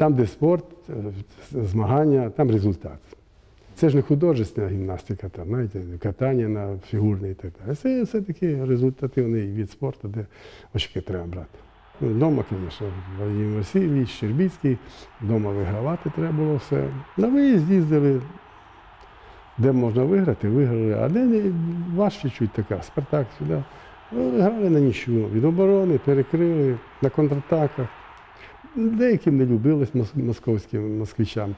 Там, де спорт, е, змагання, там результат. Це ж не художественна гімнастика, там, знаєте, катання на фігурний і так далі. Це все-таки результативний від спорту, де очки треба брати. Ну, Вдома, звісно, Владимир Васильович, Щербіцький, вдома вигравати треба було все. На виїзд їздили, де можна виграти, виграли, а де важче чуть така, Спартак сюди. Ну, Грали на нічого. Від оборони перекрили на контратаках. Деяким не любилось московським москвичам,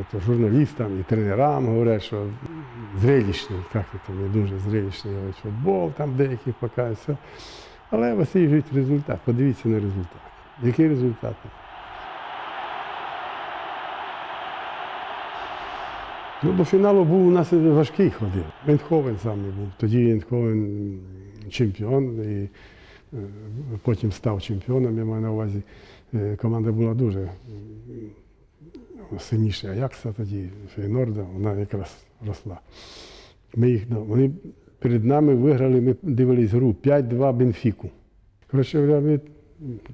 От, журналістам і тренерам говорять, що зрелищний, як це не дуже зрелищний футбол, там деяких все. Але жить результат. Подивіться на результат. Який результат? Ну, до фіналу був у нас важкий ходив. Ейнховен саме був. Тоді Ейнховен чемпіон і потім став чемпіоном, я маю на увазі. Е, Команда була дуже сильніша Аякса тоді, Фейнорда, вона якраз росла. Ми їх, вони перед нами виграли, ми дивились гру 5-2 Бенфіку. Коротше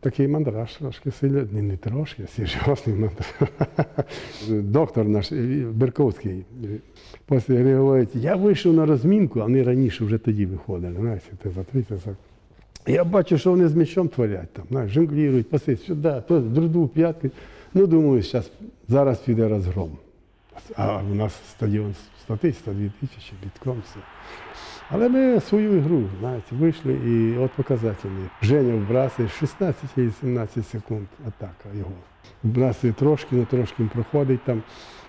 такий мандраж трошки сильний, не, не трошки, серйозний мандраж. Доктор наш е, Берковський е, після гри говорить, я вийшов на розмінку, а вони раніше вже тоді виходили. Знаєте, ти за 30 секунд. Я бачу, що вони з м'ячом творять там, знаєш, жонглірують, пасить сюди, то друду п'ятки. Ну, думаю, зараз, зараз піде розгром. А у нас стадіон 100 тисяч, 102 тисячі, бітком все. Але ми свою ігру, знаєте, вийшли і от показательні. Женя вбрасує 16 і 17 секунд атака його. Вбрасує трошки, ну трошки проходить там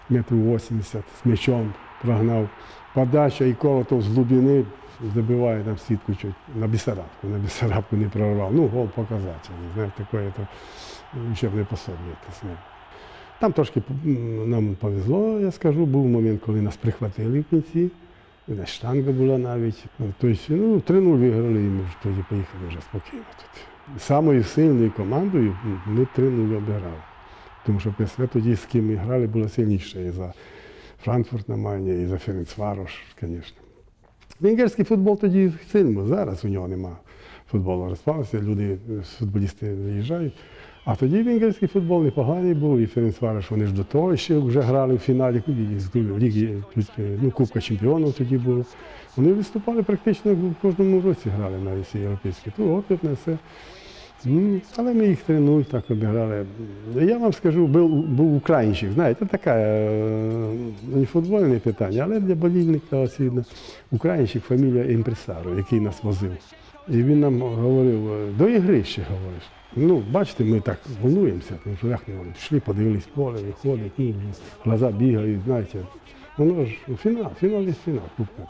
метрів 80 з м'ячом прогнав. Подача і колотов з глибини забиває там сітку чуть на Бісарабку. На Бісарабку не прорвав. Ну, гол показательний. Знаєте, таке то учебне пособие. якесь. Там трошки нам повезло, я скажу. Був момент, коли нас прихватили в кінці. Десь штанга була навіть. Тобто, ну, 3-0 виграли, і ми ж тоді поїхали вже спокійно тут. Самою сильною командою ми 3-0 обіграли. Тому що ПСВ тоді, з ким ми грали, було сильніше і за Франкфурт на Майні, і за Ференцварош, звісно. Венгерський футбол тоді сильно, зараз у нього нема футболу. Розпався, люди, футболісти виїжджають. А тоді венгерський футбол непоганий був, і Ференцварош, вони ж до того ще вже грали в фіналі Ліги, ну, Кубка Чемпіонів тоді було. Вони виступали практично в кожному році грали на всі європейські. То на все. Ну, Але ми їх 3-0 так обіграли. Я вам скажу, був, був українчик, знаєте, таке не футбольне питання, але для болільника освітно. Українчик, фамілія імпресаро, який нас возив. І він нам говорив, е, до ігри ще говориш. Ну, бачите, ми так волнуємося, тому що як не вони пішли, подивились поле, виходить, глаза бігають, знаєте. Воно ж фінал, фінал є фінал, купка.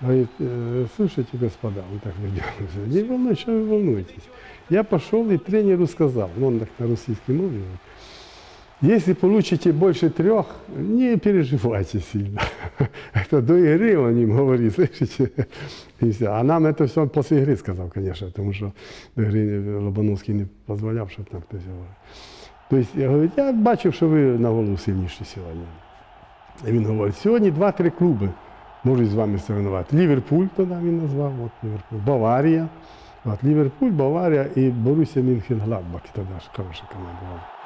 це що. Говорит, «Э, слушайте, господа, он так выделался, не волнуйтесь, что вы волнуетесь. Я пошел и тренеру сказал, ну, он так на российском мове, говорит, если получите больше трех, не переживайте сильно. Это до игры он им говорит, слышите? И все. А нам это все после игры сказал, конечно, потому что до игры Лобановский не позволял, чтобы там кто говорив. Тобто, я говорю, я бачив, що ви на голову сильніші сьогодні. І він говорить, сьогодні два-три клуби Можуть з вами соревнувати. Ліверпуль тоді він назвав, от Ліверпуль, Баварія. От Ліверпуль, Баварія і Борусія Мюнхен Гладбак. Тоді ж хороша команда.